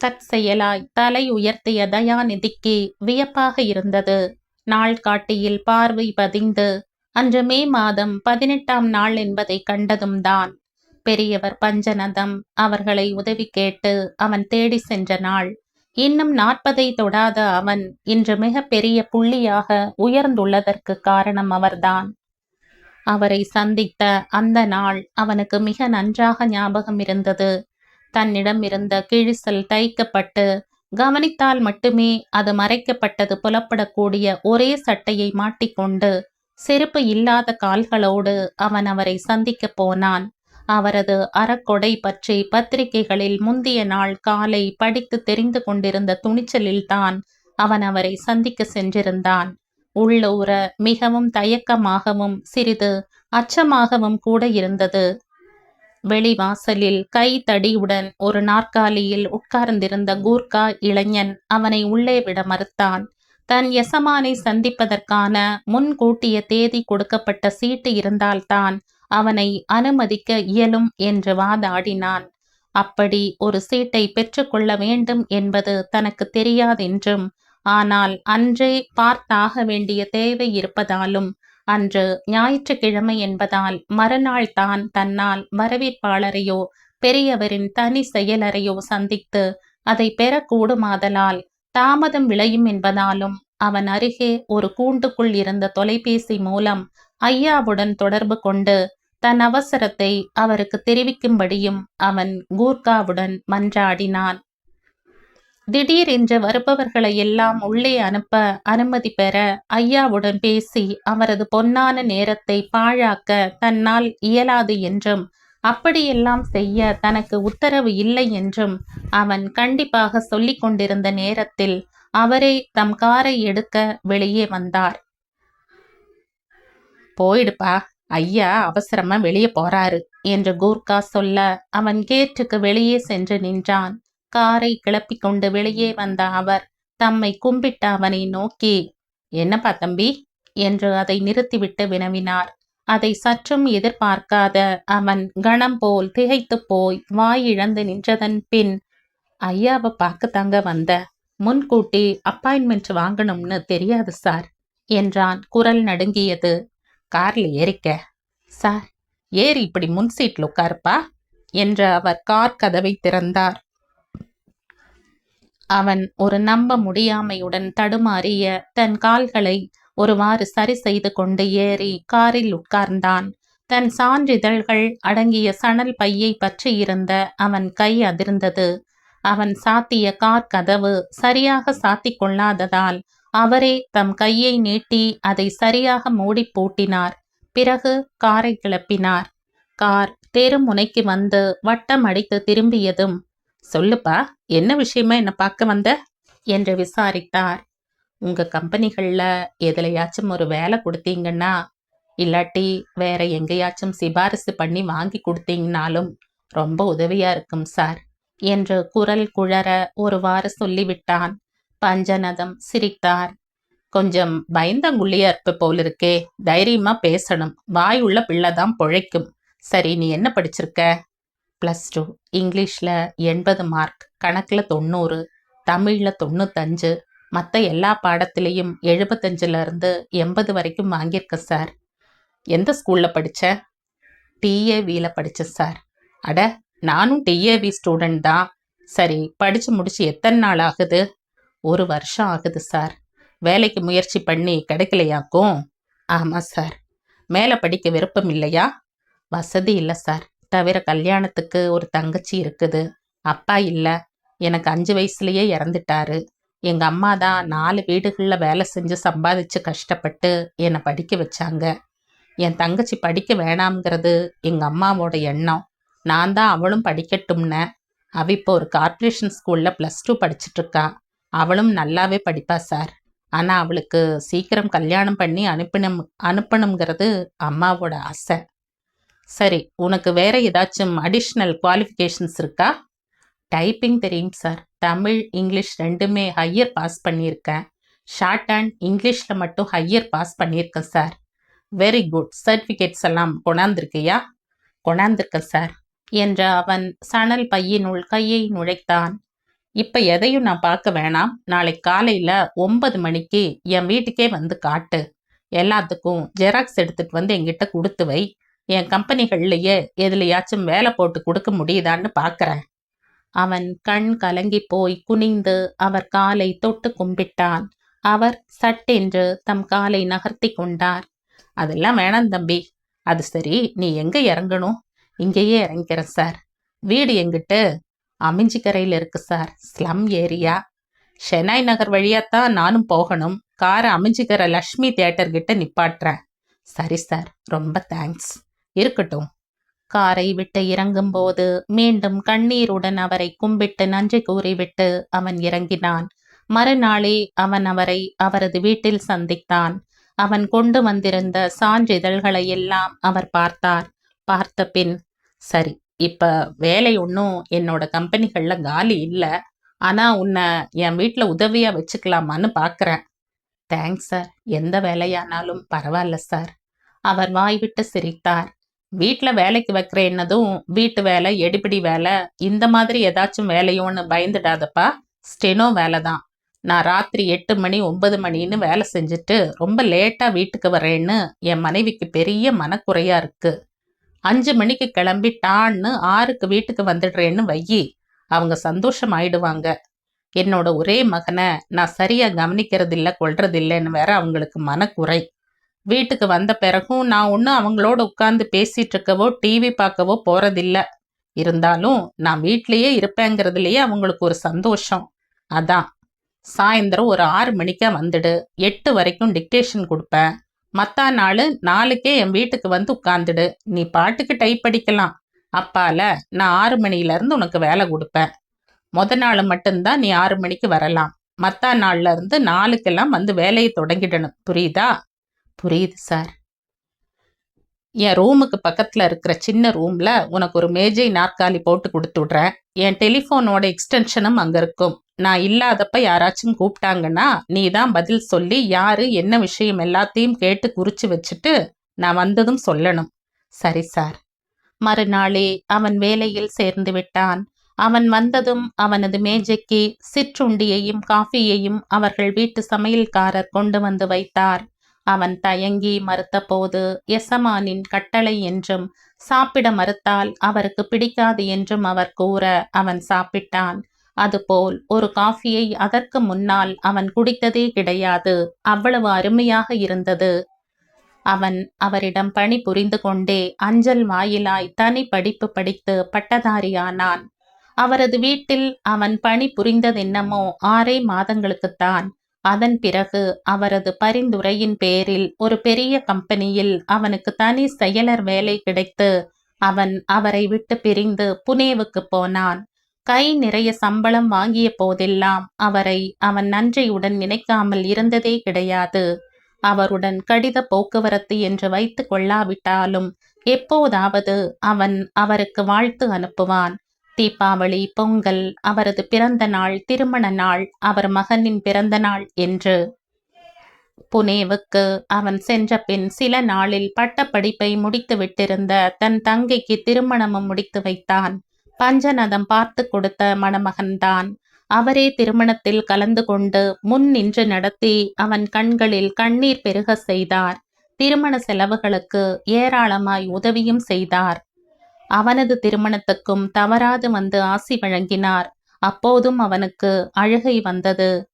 தற்செயலாய் தலை உயர்த்திய தயாநிதிக்கு வியப்பாக இருந்தது. நாள் காட்டியில் பார்வை பதிந்து அன்று மே மாதம் பதினெட்டாம் நாள் என்பதை கண்டதும் தான். பெரியவர் பஞ்சநதம் அவர்களை உதவி கேட்டு அவன் தேடி சென்ற நாள். இன்னும் நாற்பதை தொடாத அவன் இன்று மிக பெரிய புள்ளியாக உயர்ந்துள்ளதற்கு காரணம் அவர்தான். அவரை சந்தித்த அந்த நாள் அவனுக்கு மிக நன்றாக ஞாபகம் இருந்தது. தன்னிடம் இருந்த கிழிசல் தைக்கப்பட்டு கவனித்தால் மட்டுமே அது மறைக்கப்பட்டது புலப்படக்கூடிய ஒரே சட்டையை மாட்டிக்கொண்டு செருப்பு இல்லாத கால்களோடு அவன் அவரை சந்திக்கப் போனான். அவரது அறக்கொடை பற்றி பத்திரிகைகளில் முந்திய நாள் காலை படித்து தெரிந்து கொண்டிருந்த துணிச்சலில்தான் அவன் அவரை சந்திக்க சென்றிருந்தான். உள்ளூர மிகவும் தயக்கமாகவும் சிறிது அச்சமாகவும் கூட இருந்தது. வெளிவாசலில் கை தடியுடன் ஒரு நாற்காலியில் உட்கார்ந்திருந்த கூர்கா இளைஞன் அவனை உள்ளே விட மறுத்தான். தன் எசமானை சந்திப்பதற்கான முன்கூட்டிய தேதி கொடுக்கப்பட்ட சீட்டு இருந்தால்தான் அவனை அனுமதிக்க இயலும் என்று வாதாடினான். அப்படி ஒரு சீட்டை பெற்றுக்கொள்ள வேண்டும் என்பது தனக்கு தெரியாதென்றும் ஆனால் அன்றே பார்த்தாக வேண்டிய தேவை இருப்பதாலும் அன்று ஞாயிற்றுக்கிழமை என்பதால் மறுநாள் தான் தன்னால் வரவேற்பாளரையோ பெரியவரின் தனி செயலரையோ சந்தித்து அதை பெறக்கூடுமாதலால் தாமதம் விளையும் என்பதாலும் அவன் அருகே ஒரு கூண்டுக்குள் இருந்த தொலைபேசி மூலம் ஐயாவுடன் தொடர்பு கொண்டு தன் அவசரத்தை அவருக்கு தெரிவிக்கும்படியும் அவன் கூர்காவுடன் மன்றாடினான். திடீரென்று வருபவர்களை எல்லாம் உள்ளே அனுப்ப அனுமதி பெற ஐயாவுடன் பேசி அவரது பொன்னான நேரத்தை பாழாக்க தன்னால் இயலாது என்றும் அப்படியெல்லாம் செய்ய தனக்கு உத்தரவு இல்லை என்றும் அவன் கண்டிப்பாக சொல்லிக் கொண்டிருந்த நேரத்தில் அவரே தம் காரை எடுக்க வெளியே வந்தார். போயிடுப்பா ஐயா அவசரமா வெளியே போறாரு என்று கூர்கா சொல்ல அவன் கேட்டுக்கு வெளியே சென்று நின்றான். காரை கிளப்பிக் கொண்டு வெளியே வந்த அவர் தம்மை கும்பிட்ட அவனை நோக்கி என்னப்பா தம்பி? என்று அதை நிறுத்திவிட்டு வினவினார். அதை சற்றும் எதிர்பார்க்காத அவன் கணம் போல் திகைத்து போய் வாய் இழந்து நின்றதன் பின் ஐயாவை பார்க்கத்தாங்க வந்த? முன்கூட்டி அப்பாயின்மெண்ட் வாங்கணும்னு தெரியாது சார் என்றான் குரல் நடுங்கியது. கார்ல ஏறிக்க? சார் ஏறி இப்படி முன் சீட்ல உட்காருப்பா? என்று அவர் கார் கதவை திறந்தார். அவன் ஒரு நம்ப முடியாமையுடன் தடுமாறிய தன் கால்களை ஒருவாறு சரி செய்து கொண்டு ஏறி காரில் உட்கார்ந்தான். தன் சான்றிதழ்கள் அடங்கிய சணல் பையை பற்றி இருந்த அவன் கை அதிர்ந்தது. அவன் சாத்திய கார் கதவு சரியாக சாத்திக் கொள்ளாததால் அவரே தம் கையை நீட்டி அதை சரியாக மூடி பூட்டினார். பிறகு காரை கிளப்பினார். கார் தெருமுனைக்கு வந்து வட்டம் அடித்து திரும்பியதும் சொல்லுப்பா என்ன விஷயமா என்ன பார்க்க வந்த? என்று விசாரித்தார். உங்க கம்பெனிகள்ல எதுலையாச்சும் ஒரு வேலை கொடுத்தீங்கன்னா இல்லாட்டி வேற எங்கேயாச்சும் சிபாரிசு பண்ணி வாங்கி கொடுத்தீங்கனாலும் ரொம்ப உதவியா இருக்கும் சார் என்று குரல் குழற ஒருவாறு சொல்லிவிட்டான். பஞ்சநதம் சிரித்தார். கொஞ்சம் பயந்தங்குள்ளியா இருப்ப போல் இருக்கே தைரியமா பேசணும். வாய் உள்ள பிள்ளைதான் பொழைக்கும். சரி நீ என்ன படிச்சிருக்க? ப்ளஸ் டூ இங்கிலீஷில் எண்பது மார்க் கணக்கில் தொண்ணூறு தமிழில் தொண்ணூத்தஞ்சு மற்ற எல்லா பாடத்துலேயும் எழுபத்தஞ்சிலேருந்து எண்பது வரைக்கும் வாங்கியிருக்க சார் எந்த ஸ்கூலில் படித்த டிஏவியில் படித்தேன் சார் அட நானும் டிஏவி ஸ்டூடெண்ட் தான். சரி படித்து முடிச்சு எத்தனை நாள் ஆகுது? ஒரு வருஷம் ஆகுது சார் வேலைக்கு முயற்சி பண்ணி கிடைக்கலையாக்கும்? ஆமாம் சார் மேலே படிக்க விருப்பம் இல்லையா? வசதி இல்லை சார் தவிர கல்யாணத்துக்கு ஒரு தங்கச்சி இருக்குது. அப்பா இல்லை. எனக்கு அஞ்சு வயசுலேயே இறந்துட்டாரு. எங்கள் அம்மா தான் நாலு வீடுகளில் வேலை செஞ்சு சம்பாதிச்சு கஷ்டப்பட்டு என்னை படிக்க வச்சாங்க. என் தங்கச்சி படிக்க வேணாம்ங்கிறது எங்கள் அம்மாவோட எண்ணம். நான் தான் அவளும் படிக்கட்டும்ன. அவ இப்போ ஒரு கார்ப்பரேஷன் ஸ்கூலில் ப்ளஸ் டூ படிச்சுட்ருக்கா. அவளும் நல்லாவே படிப்பா சார் ஆனால் அவளுக்கு சீக்கிரம் கல்யாணம் பண்ணி அனுப்பினும் அனுப்பணுங்கிறது அம்மாவோட ஆசை. சரி உனக்கு வேற ஏதாச்சும் அடிஷ்னல் குவாலிஃபிகேஷன்ஸ் இருக்கா? டைப்பிங் தெரியும் சார் தமிழ் இங்கிலீஷ் ரெண்டுமே ஹையர் பாஸ் பண்ணியிருக்கேன். ஷார்ட் அண்ட் இங்கிலீஷில் மட்டும் ஹையர் பாஸ் பண்ணியிருக்கேன் சார் வெரி குட் சர்டிஃபிகேட்ஸ் எல்லாம் கொண்டாந்துருக்கியா? கொண்டாந்துருக்கேன் சார் என்ற அவன் சணல் பையினுள் கையை நுழைத்தான். இப்போ எதையும் நான் பார்க்க வேணாம். நாளை காலையில் ஒன்பது மணிக்கு என் வீட்டுக்கே வந்து காட்டு. எல்லாத்துக்கும் ஜெராக்ஸ் எடுத்துட்டு வந்து எங்கிட்ட கொடுத்து வை. என் கம்பெனிகள்லையே எதுலையாச்சும் வேலை போட்டு கொடுக்க முடியுதான்னு பார்க்குறேன் அவன் கண் கலங்கி போய் குனிந்து அவர் காலை தொட்டு கும்பிட்டான். அவர் சட்டென்று தம் காலை நகர்த்தி கொண்டார். அதெல்லாம் வேணாம் தம்பி. அது சரி நீ எங்கே இறங்கணும்? இங்கேயே இறங்கிக்கிறேன் சார். வீடு எங்கிட்ட? அமிஞ்சிக்கரையில் இருக்கு sir. Slum area. Shenoy Nagar வழியாத்தான் நானும் போகணும். காரை அமிஞ்சிக்கரை லக்ஷ்மி தேட்டர்கிட்ட நிப்பாட்டுறேன். சரி சார். ரொம்ப தேங்க்ஸ். இருக்கட்டும். காரை விட்டு இறங்கும்போது மீண்டும் கண்ணீருடன் அவரை கும்பிட்டு நன்றி கூறிவிட்டு அவன் இறங்கினான். மறுநாளே அவன் அவரை அவரது வீட்டில் சந்தித்தான். அவன் கொண்டு வந்திருந்த சான்றிதழ்களை எல்லாம் அவர் பார்த்தார். பார்த்த பின் சரி இப்ப வேலை ஒன்றும் என்னோட கம்பெனிகள்ல காலி இல்லை. ஆனா உன்னை என் வீட்டில் உதவியா வச்சுக்கலாமான்னு பாக்குறேன். Thanks sir. எந்த வேலையானாலும் பரவாயில்ல சார். அவர் வாய்விட்டு சிரித்தார். வீட்டில் வேலைக்கு வைக்கிறேன்னதும் வீட்டு வேலை எடுபிடி வேலை இந்த மாதிரி ஏதாச்சும் வேலையோன்னு பயந்துடாதப்பா. ஸ்டெனோ வேலை தான் நான் ராத்திரி எட்டு மணி ஒன்பது மணின்னு வேலை செஞ்சுட்டு ரொம்ப லேட்டாக வீட்டுக்கு வரேன்னு என் மனைவிக்கு பெரிய மனக்குறையா இருக்கு. அஞ்சு மணிக்கு கிளம்பி டான்னு ஆறுக்கு வீட்டுக்கு வந்துடுறேன்னு வையி அவங்க சந்தோஷம் ஆயிடுவாங்க என்னோட ஒரே மகனை நான் சரியா கவனிக்கிறதில்ல கொள்றதில்லைன்னு வேற அவங்களுக்கு மனக்குறை. வீட்டுக்கு வந்த பிறகும் நான் ஒன்றும் அவங்களோட உட்காந்து பேசிட்டு இருக்கவோ டிவி பார்க்கவோ போறதில்ல. இருந்தாலும் நான் வீட்லேயே இருப்பேங்கிறதுலயே அவங்களுக்கு ஒரு சந்தோஷம். அதான். சாயந்தரம் ஒரு ஆறு மணிக்கா வந்துடு. எட்டு வரைக்கும் டிக்டேஷன் கொடுப்பேன். மத்தா நாள் நாளுக்கே என் வீட்டுக்கு வந்து உட்காந்துடு நீ பாட்டுக்கு டைப் படிக்கலாம் அப்பால நான் ஆறு மணில இருந்து உனக்கு வேலை கொடுப்பேன். மொத நாள் மட்டும்தான் நீ ஆறு மணிக்கு வரலாம். மத்தா நாள்ல இருந்து நாளுக்கெல்லாம் வந்து வேலையை தொடங்கிடணும். புரியுதா? புரியுது சார். என் ரூமுக்கு பக்கத்துல இருக்கிற சின்ன ரூம்ல உனக்கு ஒரு மேஜை நாற்காலி போட்டு கொடுத்து விடுறேன். என் டெலிஃபோனோட எக்ஸ்டென்ஷனும் அங்க இருக்கும். நான் இல்லாதப்ப யாராச்சும் கூப்பிட்டாங்கன்னா நீ தான் பதில் சொல்லி யாரு என்ன விஷயம் எல்லாத்தையும் கேட்டு குறிச்சு வச்சுட்டு நான் வந்ததும் சொல்லணும். சரி சார். மறுநாளே அவன் வேலையில் சேர்ந்து விட்டான். அவன் வந்ததும் அவனது மேஜைக்கு சிற்றுண்டியையும் காஃபியையும் அவர்கள் வீட்டு சமையல்காரர் கொண்டு வந்து வைத்தார். அவன் தயங்கி மறுத்தபோது எசமானின் கட்டளை என்றும் சாப்பிட மறுத்தால் அவருக்கு பிடிக்காது என்றும் அவர் கூற அவன் சாப்பிட்டான். அதுபோல் ஒரு காஃபியை அதற்கு முன்னால் அவன் குடித்ததே கிடையாது அவ்வளவு அருமையாக இருந்தது. அவன் அவரிடம் பணி புரிந்து கொண்டே அஞ்சல் வாயிலாய் தனி படிப்பு படித்து பட்டதாரியானான். அவரது வீட்டில் அவன் பணி புரிந்ததென்னமோ ஆறே மாதங்களுக்குத்தான் அதன் பிறகு அவரது பரிந்துரையின் பேரில் ஒரு பெரிய கம்பெனியில் அவனுக்கு தனி செயலர் வேலை கிடைத்து அவன் அவரை விட்டு பிரிந்து புனேவுக்கு போனான். கை நிறைய சம்பளம் வாங்கிய போதெல்லாம் அவரை அவன் நன்றியுடன் நினைக்காமல் இருந்ததே கிடையாது. அவருடன் கடித போக்குவரத்து என்று வைத்து கொள்ளாவிட்டாலும் எப்போதாவது அவன் அவருக்கு வாழ்த்து அனுப்புவான். தீபாவளி பொங்கல் அவரது பிறந்த நாள் திருமண நாள் அவர் மகனின் பிறந்த நாள் என்று. புனேவுக்கு அவன் சென்ற பின் சில நாளில் பட்டப்படிப்பை முடித்து விட்டிருந்த தன் தங்கைக்கு திருமணமும் முடித்து வைத்தான். பஞ்சநதம் பார்த்து கொடுத்த மணமகன்தான் அவரே திருமணத்தில் கலந்து கொண்டு முன் நின்று நடத்தி அவன் கண்களில் கண்ணீர் பெருக செய்தார். திருமண செலவுகளுக்கு ஏராளமாய் உதவியும் செய்தார். அவனது திருமணத்துக்கும் தவறாது வந்து ஆசி வழங்கினார். அப்போதும் அவனுக்கு அழுகை வந்தது.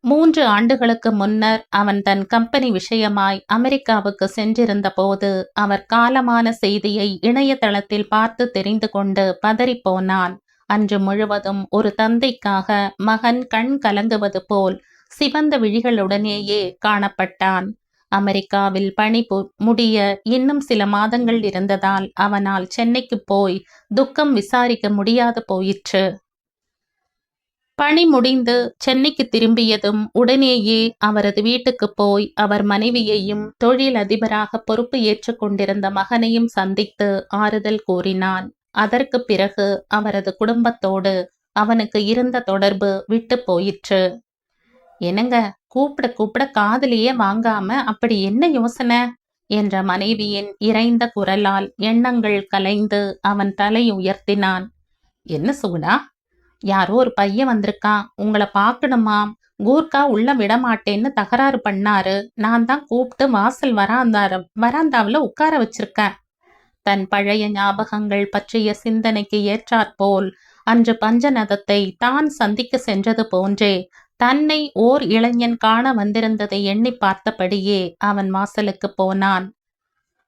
மூன்று ஆண்டுகளுக்கு முன்னர் அவன் தன் கம்பெனி விஷயமாய் அமெரிக்காவுக்கு சென்றிருந்த போது அவர் காலமான செய்தியை இணையதளத்தில் பார்த்து தெரிந்து கொண்டு பதறிப்போனான். அன்று முழுவதும் ஒரு தந்தைக்காக மகன் கண் கலங்குவது போல் சிவந்த விழிகளுடனேயே காணப்பட்டான். அமெரிக்காவில் பணி முடிய இன்னும் சில மாதங்கள் இருந்ததால் அவனால் சென்னைக்கு போய் துக்கம் விசாரிக்க முடியாது போயிற்று. பணி முடிந்து சென்னைக்கு திரும்பியதும் உடனேயே அவரது வீட்டுக்கு போய் அவர் மனைவியையும் தொழில் அதிபராக பொறுப்பு ஏற்றுக்கொண்டிருந்த மகனையும் சந்தித்து ஆறுதல் கூறினான். அதற்கு பிறகு அவரது குடும்பத்தோடு அவனுக்கு இருந்த தொடர்பு விட்டு போயிற்று. என்னங்க கூப்பிட கூப்பிட காதலியே வாங்காம அப்படி என்ன யோசனை? என்ற மனைவியின் இறைந்த குரலால் எண்ணங்கள் கலைந்து அவன் தலை உயர்த்தினான். என்ன சுகுணா யாரோ ஒரு பையன் வந்திருக்கான். உங்களை பார்க்கணுமாம் கூர்க்கா உள்ள விட மாட்டேன்னு தகராறு பண்ணாரு. நான் தான் கூப்பிட்டு வாசல் வராந்தார வராந்தாவில் உட்கார வச்சிருக்கேன். தன் பழைய ஞாபகங்கள் பற்றிய சிந்தனைக்கு ஏற்றாற்போல் அன்று பஞ்சநதத்தை தான் சந்திக்க சென்றது போன்றே தன்னை ஓர் இளைஞன் காண வந்திருந்ததை எண்ணி பார்த்தபடியே அவன் வாசலுக்கு போனான்.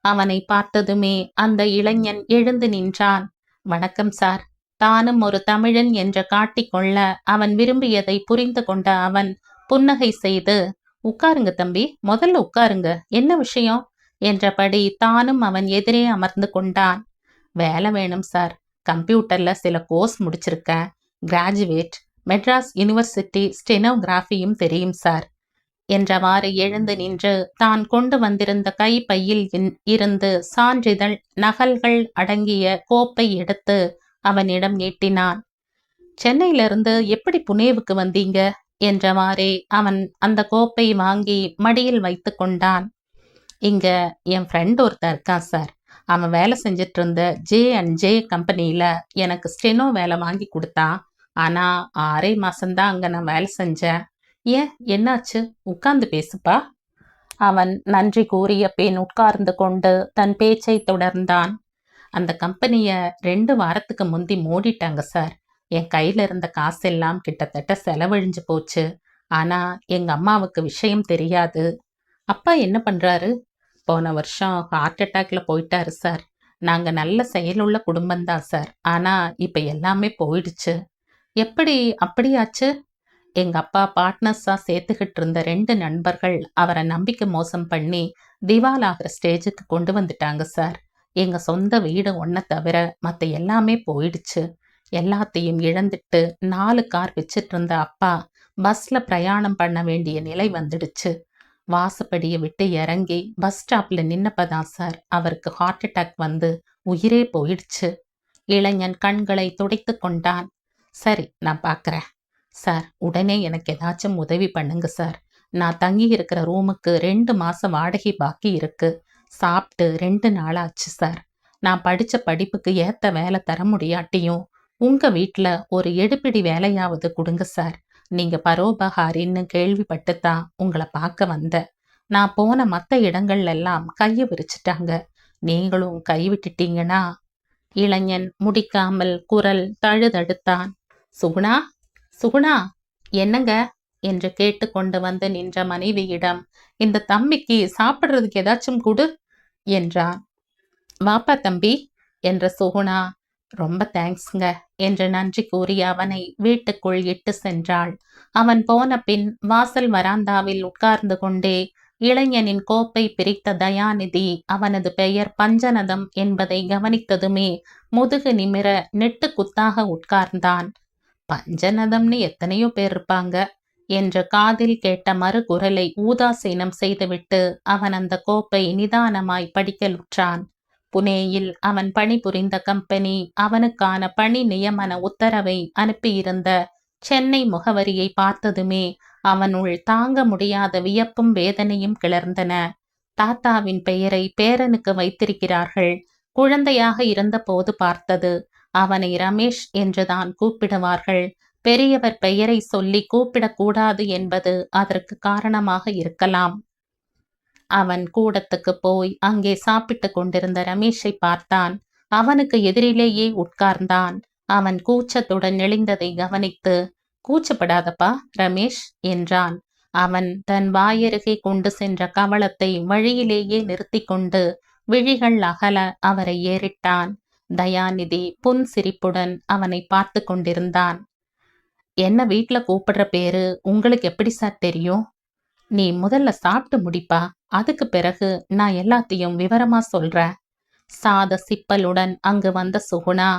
அவனை பார்த்ததுமே அந்த இளைஞன் எழுந்து நின்றான். வணக்கம் சார். தானும் ஒரு தமிழன் என்று காட்டிக்கொள்ள அவன் விரும்பியதை புரிந்து கொண்ட அவன் புன்னகை செய்து உட்காருங்க தம்பி. முதல்ல உட்காருங்க. என்ன விஷயம்? என்றபடி தானும் அவன் எதிரே அமர்ந்து கொண்டான். வேலை வேணும் சார். கம்ப்யூட்டர்ல சில கோர்ஸ் முடிச்சிருக்கேன். கிராஜுவேட். மெட்ராஸ் யூனிவர்சிட்டி ஸ்டெனோகிராஃபியும் தெரியும் சார். என்றவாறு எழுந்து நின்று தான் கொண்டு வந்திருந்த கைப்பையில் இருந்து சான்றிதழ் நகல்கள் அடங்கிய கோப்பை எடுத்து அவனிடம் நீட்டினான். சென்னையிலிருந்து எப்படி புனேவுக்கு வந்தீங்க? என்றவாறே அவன் அந்த கோப்பை வாங்கி மடியில் வைத்து கொண்டான். இங்க என் ஃப்ரெண்ட் ஒருத்தர் இருக்கான் சார். அவன் வேலை செஞ்சிட்டு இருந்த ஜே அண்ட் ஜே கம்பெனியில எனக்கு ஸ்டெனோ வேலை வாங்கி கொடுத்தான். ஆனால் ஆறே மாசம்தான் அங்கே நான் வேலை செஞ்சேன். ஏன்? என்னாச்சு? உட்கார்ந்து பேசுப்பா. அவன் நன்றி கூறிய பின் உட்கார்ந்து கொண்டு தன் பேச்சை தொடர்ந்தான். அந்த கம்பெனியை ரெண்டு வாரத்துக்கு முந்தி மூடிட்டாங்க சார். என் கையில் இருந்த காசெல்லாம் கிட்டத்தட்ட செலவழிஞ்சு போச்சு. ஆனால் எங்கள் அம்மாவுக்கு விஷயம் தெரியாது. அப்பா என்ன பண்ணுறாரு போன வருஷம் ஹார்ட் அட்டாக்ல போயிட்டாரு சார். நாங்கள் நல்ல செயலுள்ள குடும்பம்தான் சார். ஆனால் இப்போ எல்லாமே போயிடுச்சு. எப்படி அப்படியாச்சு? எங்க அப்பா பார்ட்னர்ஸா சேர்த்துக்கிட்டு இருந்த ரெண்டு நண்பர்கள் அவரை நம்பிக்கை மோசம் பண்ணி திவால் ஆகிற ஸ்டேஜுக்கு கொண்டு வந்துட்டாங்க சார். எங்க சொந்த வீடு ஒன்றை தவிர மற்ற எல்லாமே போயிடுச்சு. எல்லாத்தையும் இழந்துட்டு நாலு கார் வச்சிட்டு இருந்த அப்பா பஸ்ல பிரயாணம் பண்ண வேண்டிய நிலை வந்துடுச்சு. வாசப்படியை விட்டு இறங்கி பஸ் ஸ்டாப்ல நின்னப்பதான் சார் அவருக்கு ஹார்ட் அட்டாக் வந்து உயிரே போயிடுச்சு. இளைஞன் கண்களை துடைத்து கொண்டான். சரி நான் பார்க்குறேன் சார் உடனே எனக்கு ஏதாச்சும் உதவி பண்ணுங்க சார். நான் தங்கி இருக்கிற ரூமுக்கு ரெண்டு மாதம் வாடகை பாக்கி இருக்கு. சாப்பிட்டு ரெண்டு நாள் ஆச்சு சார். நான் படித்த படிப்புக்கு ஏற்ற வேலை தர முடியாட்டியும் உங்கள் வீட்டில் ஒரு எடுப்பிடி வேலையாவது கொடுங்க சார். நீங்கள் பரோபகாரின்னு கேள்விப்பட்டு தான் உங்களை பார்க்க வந்தேன். நான் போன மற்ற இடங்கள்ல எல்லாம் கையை விரிச்சிட்டாங்க. நீங்களும் கைவிட்டுட்டீங்கன்னா இளைஞன் முடிக்காமல் குரல் தழுதழுத்தான். சுகுணா சுகுணா என்னங்க? என்று கேட்டு கொண்டு வந்து நின்ற மனைவியிடம் இந்த தம்பிக்கு சாப்பிட்றதுக்கு ஏதாச்சும் கொடு என்றான். வாப்பா தம்பி என்ற சுகுணா ரொம்ப தேங்க்ஸ்ங்க என்று நன்றி கூறி அவனை வீட்டுக்குள் இட்டு சென்றாள். அவன் போன பின் வாசல் வராந்தாவில் உட்கார்ந்து கொண்டே இளைஞனின் கோப்பை பிரித்த தயாநிதி அவனது பெயர் பஞ்சநதம் என்பதை கவனித்ததுமே முதுகு நிமிர நெட்டு குத்தாக உட்கார்ந்தான். பஞ்சநதம்னு எத்தனையோ பேர் இருப்பாங்க என்ற காதில் கேட்ட மறு குரலை ஊதாசீனம் செய்துவிட்டு அவன் அந்த கோப்பை நிதானமாய் படிக்கலுற்றான். புனேயில் அவன் பணிபுரிந்த கம்பெனி அவனுக்கான பணி நியமன உத்தரவை அனுப்பியிருந்த சென்னை முகவரியை பார்த்ததுமே அவனுள் தாங்க முடியாத வியப்பும் வேதனையும் கிளர்ந்தன. தாத்தாவின் பெயரை பேரனுக்கு வைத்திருக்கிறார்கள். குழந்தையாக இருந்தபோது பார்த்தது அவனை ரமேஷ் என்றுதான் கூப்பிடுவார்கள். பெரியவர் பெயரை சொல்லி கூப்பிடக்கூடாது என்பது அதற்கு காரணமாக இருக்கலாம். அவன் கூடத்துக்கு போய் அங்கே சாப்பிட்டு கொண்டிருந்த ரமேஷை பார்த்தான். அவனுக்கு எதிரிலேயே உட்கார்ந்தான். அவன் கூச்சத்துடன் நெளிந்ததை கவனித்து கூச்சப்படாதப்பா ரமேஷ் என்றான். அவன் தன் வாயருகே கொண்டு சென்ற கவளத்தை வழியிலேயே நிறுத்தி கொண்டு விழிகள் அகல அவரை ஏறிட்டான். தயாநிதி புன் சிரிப்புடன் அவனை பார்த்து கொண்டிருந்தான். என்ன வீட்டில் கூப்பிடுற பேரு? உங்களுக்கு எப்படி சார் தெரியும்? நீ முதல்ல சாப்பிட்டு முடிப்பா. அதுக்கு பிறகு நான் எல்லாத்தையும் விவரமா சொல்றேன் சாத சிப்பலுடன் அங்கு வந்த சுகுணா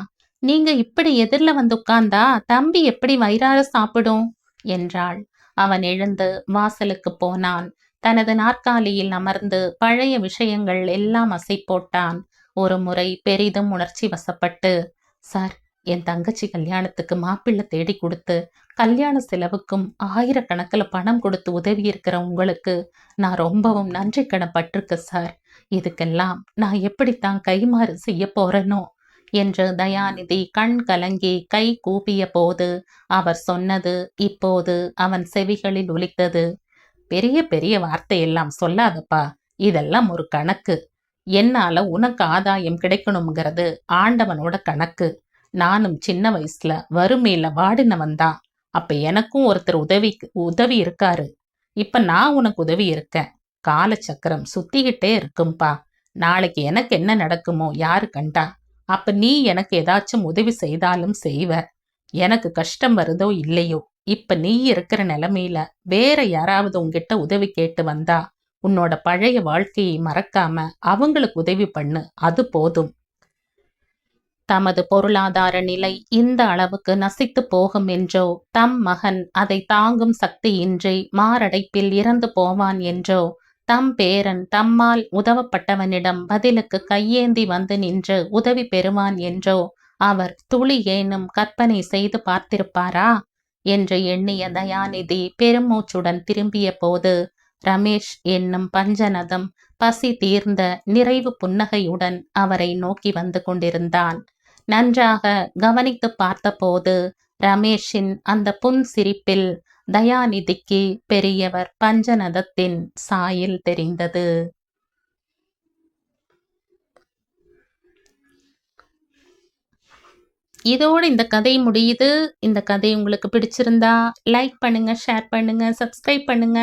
நீங்க இப்படி எதிர்ல வந்து உட்கார்ந்தா தம்பி எப்படி வயிறார சாப்பிடும் என்றாள். அவன் எழுந்து வாசலுக்கு போனான். தனது நாற்காலியில் அமர்ந்து பழைய விஷயங்கள் எல்லாம் அசை போட்டான் ஒரு முறை பெரிதும் உணர்ச்சி வசப்பட்டு சார் என் தங்கச்சி கல்யாணத்துக்கு மாப்பிள்ளை தேடி கொடுத்து கல்யாண செலவுக்கும் ஆயிரக்கணக்கில் பணம் கொடுத்து உதவி இருக்கிற உங்களுக்கு நான் ரொம்பவும் நன்றி கடப்பட்டிருக்க சார். இதுக்கெல்லாம் நான் எப்படித்தான் கைமாறு செய்ய போறேனோ? என்று தயாநிதி கண் கலங்கி கை கூப்பிய போது அவர் சொன்னது இப்போது அவன் செவிகளில் ஒலித்தது. பெரிய பெரிய வார்த்தையெல்லாம் சொல்லாதப்பா. இதெல்லாம் ஒரு கணக்கு. என்னால உனக்கு ஆதாயம் கிடைக்கணுங்கிறது ஆண்டவனோட கணக்கு. நானும் சின்ன வயசுல வறுமையில வாடினவன் தான். அப்ப எனக்கும் ஒருத்தர் உதவி உதவி இருக்காரு. இப்ப நான் உனக்கு உதவி இருக்கேன். காலச்சக்கரம் சுத்திக்கிட்டே இருக்கும்பா. நாளைக்கு எனக்கு என்ன நடக்குமோ யாரு கண்டா? அப்ப நீ எனக்கு ஏதாச்சும் உதவி செய்தாலும் செய்வ. எனக்கு கஷ்டம் வருதோ இல்லையோ? இப்ப நீ இருக்கிற நிலைமையில வேற யாராவது உன்கிட்ட உதவி கேட்டு வந்தா உன்னோட பழைய வாழ்க்கையை மறக்காம அவங்களுக்கு உதவி பண்ணு. அது போதும். தமது பொருளாதார நிலை இந்த அளவுக்கு நசித்து போகும் என்றோ தம் மகன் அதை தாங்கும் சக்தியின்றி மாரடைப்பில் இறந்து போவான் என்றோ தம் பேரன் தம்மால் உதவப்பட்டவனிடம் பதிலுக்கு கையேந்தி வந்து நின்று உதவி பெறுவான் என்றோ அவர் துளி ஏனும் கற்பனை செய்து பார்த்திருப்பாரா? என்று எண்ணிய தயாநிதி பெருமூச்சுடன் திரும்பிய போது ரமேஷ் என்னும் பஞ்சநதம் பசி தீர்ந்த நிறைவு புன்னகையுடன் அவரை நோக்கி வந்து கொண்டிருந்தான். நன்றாக கவனித்து பார்த்தபோது ரமேஷின் அந்த புன் சிரிப்பில் தயாநிதிக்கு பெரியவர் பஞ்சநதத்தின் சாயில் தெரிந்தது. இதோடு இந்த கதை முடியுது. இந்த கதை உங்களுக்கு பிடிச்சிருந்தா லைக் பண்ணுங்க ஷேர் பண்ணுங்க சப்ஸ்கிரைப் பண்ணுங்க.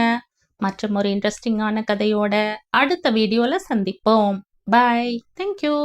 மற்றும் ஒரு இன்ட்ரெஸ்டிங்கான கதையோட அடுத்த வீடியோல சந்திப்போம். Bye thank you